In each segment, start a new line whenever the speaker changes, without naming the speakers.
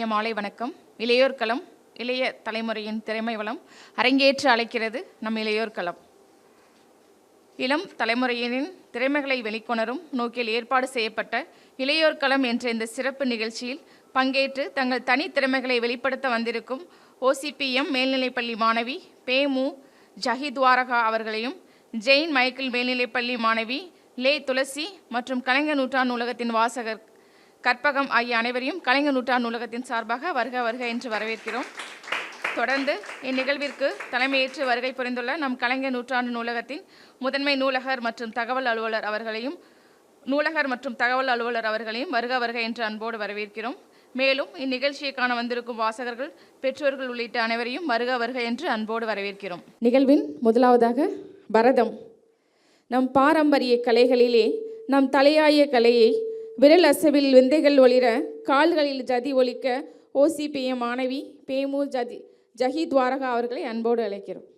இனிய மாலை வணக்கம். இளையோர் களம் இளைய தலைமுறையின் திறமை வளம் அரங்கேற்று அழைக்கிறது நம் இளையோர் களம். இளம் தலைமுறையினின் திறமைகளை வெளிக்கொணரும் நோக்கில் ஏற்பாடு செய்யப்பட்ட இளையோர் களம் என்ற இந்த சிறப்பு நிகழ்ச்சியில் பங்கேற்று தங்கள் தனி திறமைகளை வெளிப்படுத்த வந்திருக்கும் ஓசிபிஎம் மேல்நிலைப்பள்ளி மாணவி பேமு ஜஹித்வாரகா அவர்களையும் ஜெயின் மைக்கேல் மேல்நிலைப்பள்ளி மாணவி லே துளசி மற்றும் கலைஞர் நூற்றாண்டு நூலகத்தின் வாசகர் கற்பகம் ஆகிய அனைவரையும் கலைஞர் நூற்றாண்டு நூலகத்தின் சார்பாக வருக வருக என்று வரவேற்கிறோம். தொடர்ந்து இந்நிகழ்விற்கு தலைமையேற்று வருகை புரிந்துள்ள நம் கலைஞர் நூற்றாண்டு நூலகத்தின் முதன்மை நூலகர் மற்றும் தகவல் அலுவலர் அவர்களையும் நூலகர் மற்றும் தகவல் அலுவலர் அவர்களையும் வருக வருக என்று அன்போடு வரவேற்கிறோம். மேலும் இந்நிகழ்ச்சியை காண வந்திருக்கும் வாசகர்கள் பெற்றோர்கள் உள்ளிட்ட அனைவரையும் வருக வருக என்று அன்போடு வரவேற்கிறோம். நிகழ்வின் முதலாவதாக பரதம். நம் பாரம்பரிய கலைகளிலே நம் தலையாய கலையை விரல் அசைவில் விந்தைகள் ஒளிர கால்களில் ஜதி ஒலிக்க ஓசிபிஎம் மாணவி பேமு ஜதி ஜஹி துவாரகா அவர்களை அன்போடு அழைக்கிறோம்.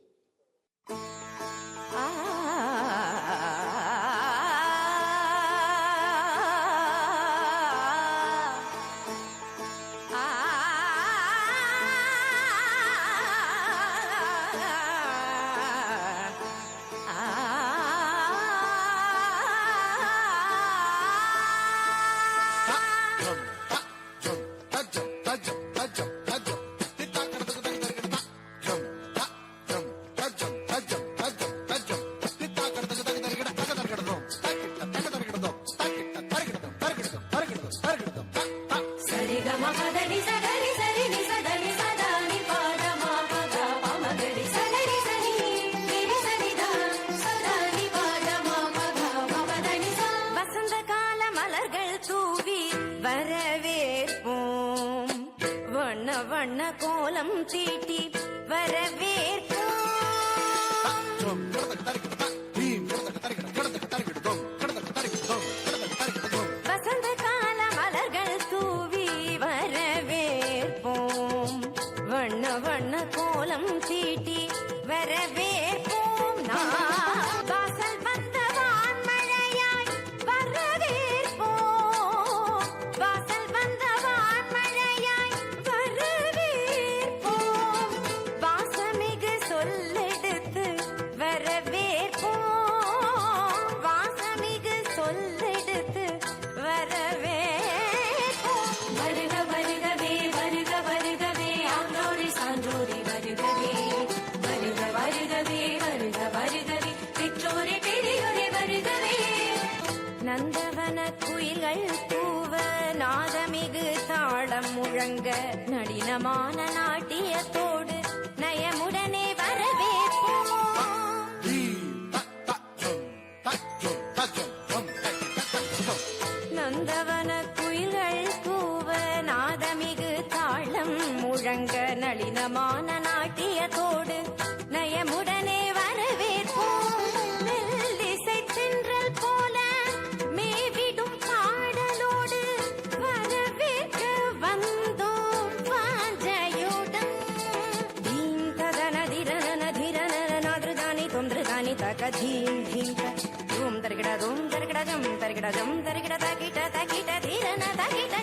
முழங்க நளினமான நாட்டியத்தோடு நயமுடனே வரவேற்போம்? நந்தவன குயில்கள் கூவ நாதமிகு தாளம் முழங்க நளினமான நாட்டியத்தோடு అని తక ధీం ధీంక ధూమ్ తరిగడ ధూమ్ తరిగడ జం తరిగడ జం తరిగడ తకిట తకిట తీరన తకిట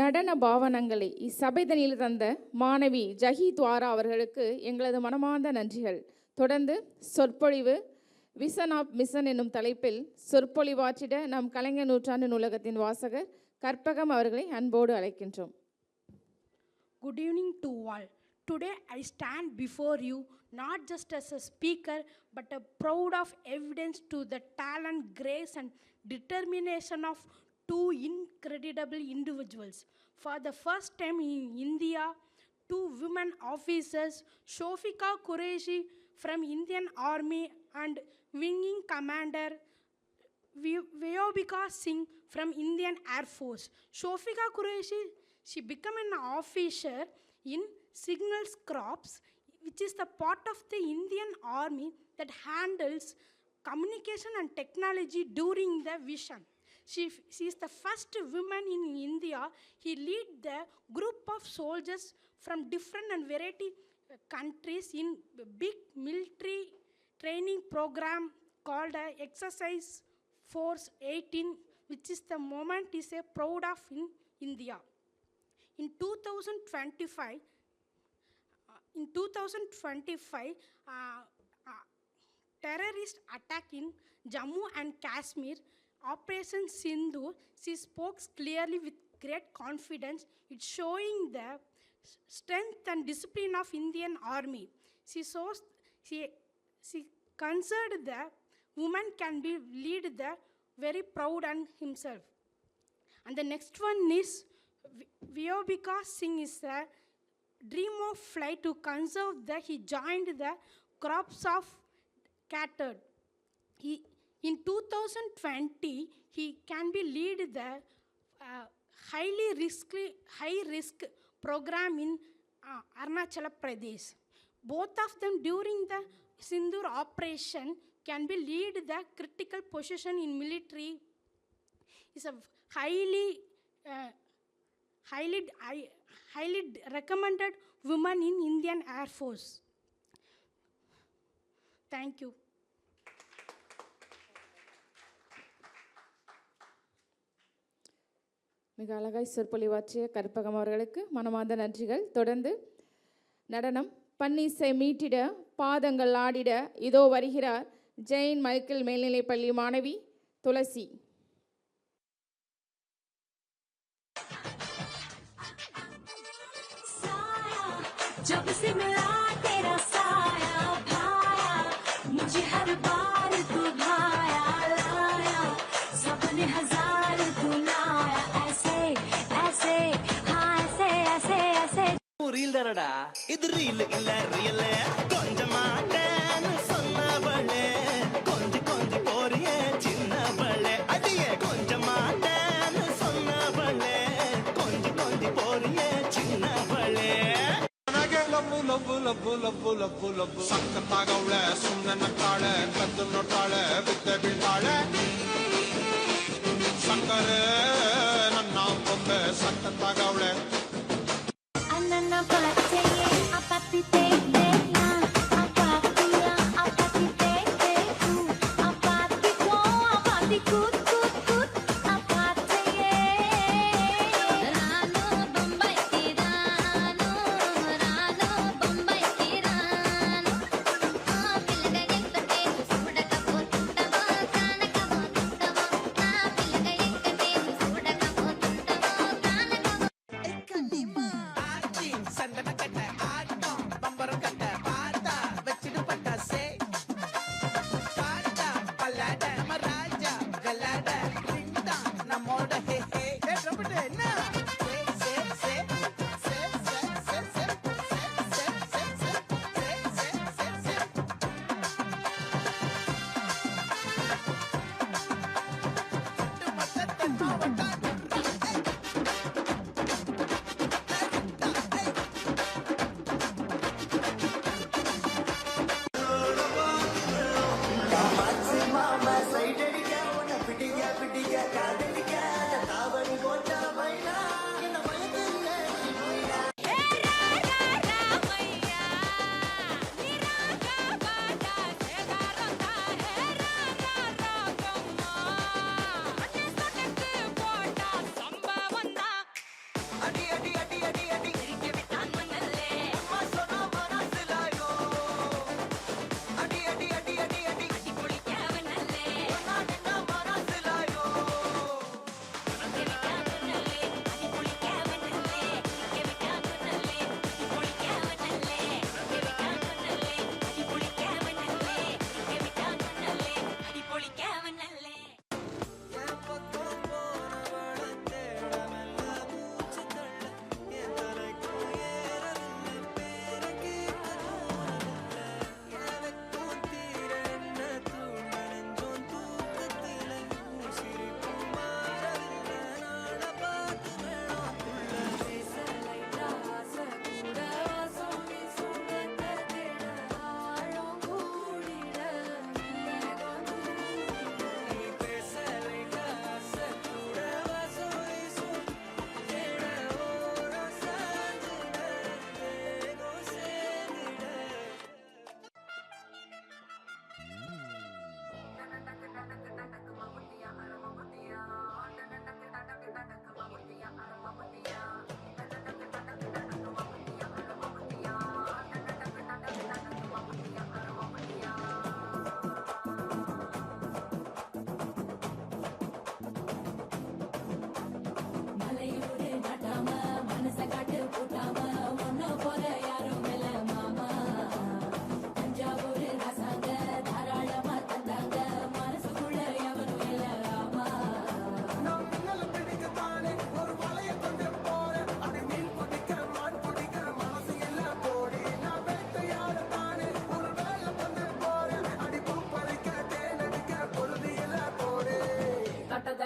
நடன பாவனங்களை. இச்சபைதனில் தந்த மாணவி ஜஹி துவாரா அவர்களுக்கு எங்களது மனமார்ந்த நன்றிகள். தொடர்ந்து சொற்பொழிவு விசன் ஆஃப் மிஷன் என்னும் தலைப்பில் சொற்பொழிவாற்றிட நம் கலைஞர் நூற்றாண்டு நூலகத்தின் வாசகர் கற்பகம் அவர்களை அன்போடு அழைக்கின்றோம்.
Good evening to all today I stand before you not just as a speaker but a proud of evidence to the talent grace and determination of two incredible individuals. For the first time in India, two women officers, Shofika Qureshi from Indian Army and Winging Commander Vyobika Singh from Indian Air Force. Shofika Qureshi, she became an officer in Signals Corps, which is the part of the Indian Army that handles communication and technology during the vision. She, she is the first woman in India. He lead the group of soldiers from different and variety uh, countries in big military training program called uh, Exercise Force 18, which is the moment is a proud of in India. In 2025, uh, in 2025, uh, terrorist attack in Jammu and Kashmir, Operation Sindhu, she spoke clearly with great confidence. It's showing the strength and discipline of Indian Army. She shows, she, she considered the woman can be lead the very proud and himself. And the next one is Vyobika Singh is the dream of flight to conserve the he joined the crops of cattle. He in 2020 he can be lead the uh, highly risky high risk program in uh, Pradesh. Both of them during the Sindur operation can be lead the critical position in military is a highly uh, highly hi- highly recommended woman in Indian Air Force. Thank you.
மிக அழகாய் சொற்பொழிவாற்றிய கற்பகம் அவர்களுக்கு மனமார்ந்த நன்றிகள் தொடர்ந்து நடனம் பன்னிசை மீட்டிட பாதங்கள் ஆடிட இதோ வருகிறார் ஜெயின் மைக்கேல் மேல்நிலைப்பள்ளி மாணவி துளசி
साया जब से मिला வெறும்
ரீல் தானடா? இது ரீல் இல்ல ரியல் கொஞ்சம் மாட்டேன்னு சொன்னவளே. கொஞ்சம் கொஞ்சம் போறிய சின்னவளே. அடிய கொஞ்சம் மாட்டேன்னு சொன்னவளே. கொஞ்சம் கொஞ்சம் போறிய சின்னவளே.
லப்பு லப்பு லப்பு லப்பு லப்பு லப்பு. சக்கத்தாக உள்ள சுண்ண நட்டாள கத்து நொட்டாள வித்த விட்டாள. சக்கர நன்னா பொம்ப சக்கத்தாக உள்ள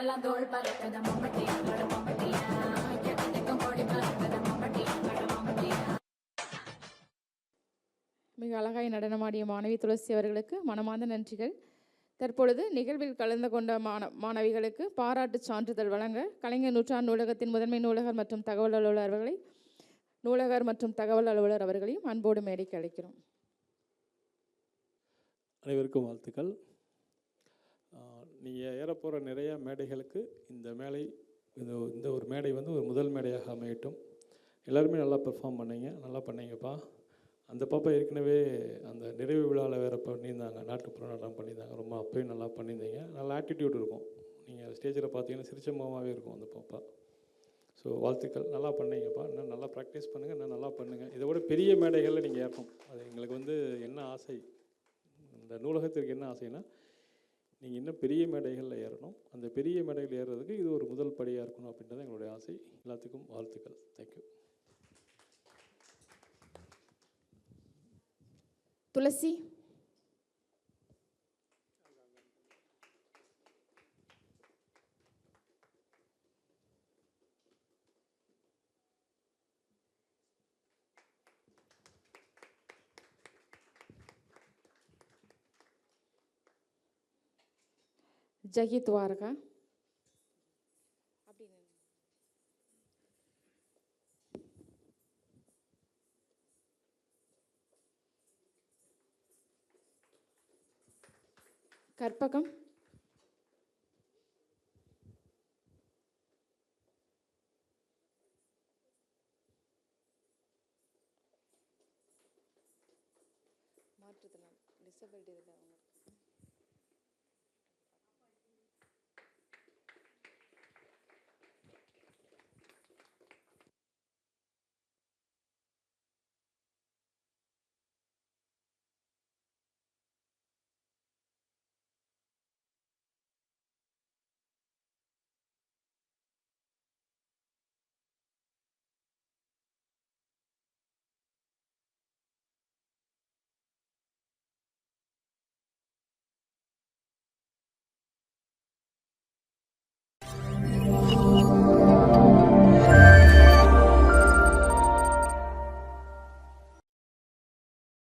ஊரெல்லாம் தோள் பறக்குது மம்மட்டியா அட மம்மட்டியா
மிக அழகாய் நடனமாடிய மாணவி துளசி அவர்களுக்கு மனமார்ந்த நன்றிகள். தற்பொழுது நிகழ்வில் கலந்து கொண்ட மாண மாணவிகளுக்கு பாராட்டுச் சான்றிதழ் வழங்க கலைஞர் நூற்றாண்டு நூலகத்தின் முதன்மை நூலகர் மற்றும் தகவல் அலுவலர் அவர்களை நூலகர் மற்றும் தகவல் அலுவலர் அவர்களையும் அன்போடு மேடைக்கு அழைக்கிறோம்.
அனைவருக்கும் வாழ்த்துக்கள். நீங்கள் ஏறப்போகிற நிறைய மேடைகளுக்கு இந்த மேடை இந்த இந்த ஒரு மேடை வந்து ஒரு முதல் மேடையாக அமையட்டும். எல்லாருமே நல்லா பெர்ஃபார்ம் பண்ணீங்க நல்லா பண்ணீங்கப்பா. அந்த பாப்பா ஏற்கனவே அந்த நிறைவு விழாவில் வேறு பண்ணியிருந்தாங்க நாட்டுப்புற நடனம் பண்ணியிருந்தாங்க ரொம்ப அப்பயும் நல்லா பண்ணியிருந்தீங்க. நல்ல ஆட்டிடியூட் இருக்கும். நீங்கள் ஸ்டேஜில் பார்த்தீங்கன்னா சிரிச்ச முகமாகவே இருக்கும் அந்த பாப்பா. ஸோ வாழ்த்துக்கள். நல்லா பண்ணீங்கப்பா. இன்னும் நல்லா ப்ராக்டிஸ் பண்ணுங்கள் இன்னும் நல்லா பண்ணுங்கள் இதை விட பெரிய மேடைகளில் நீங்கள் ஏறணும். அது எங்களுக்கு வந்து என்ன ஆசை? இந்த நூலகத்திற்கு என்ன ஆசைன்னா நீங்கள் இன்னும் பெரிய மேடைகளில் ஏறணும். அந்த பெரிய மேடைகள் ஏறுறதுக்கு இது ஒரு முதல் படியாக இருக்கணும் அப்படின்றது எங்களுடைய ஆசை. எல்லாத்துக்கும் வாழ்த்துக்கள்.
Thank you Thulasi. Jaggi Dwaraka Karpagam மாற்றுத்திறனாளி டிசபிலிட்டி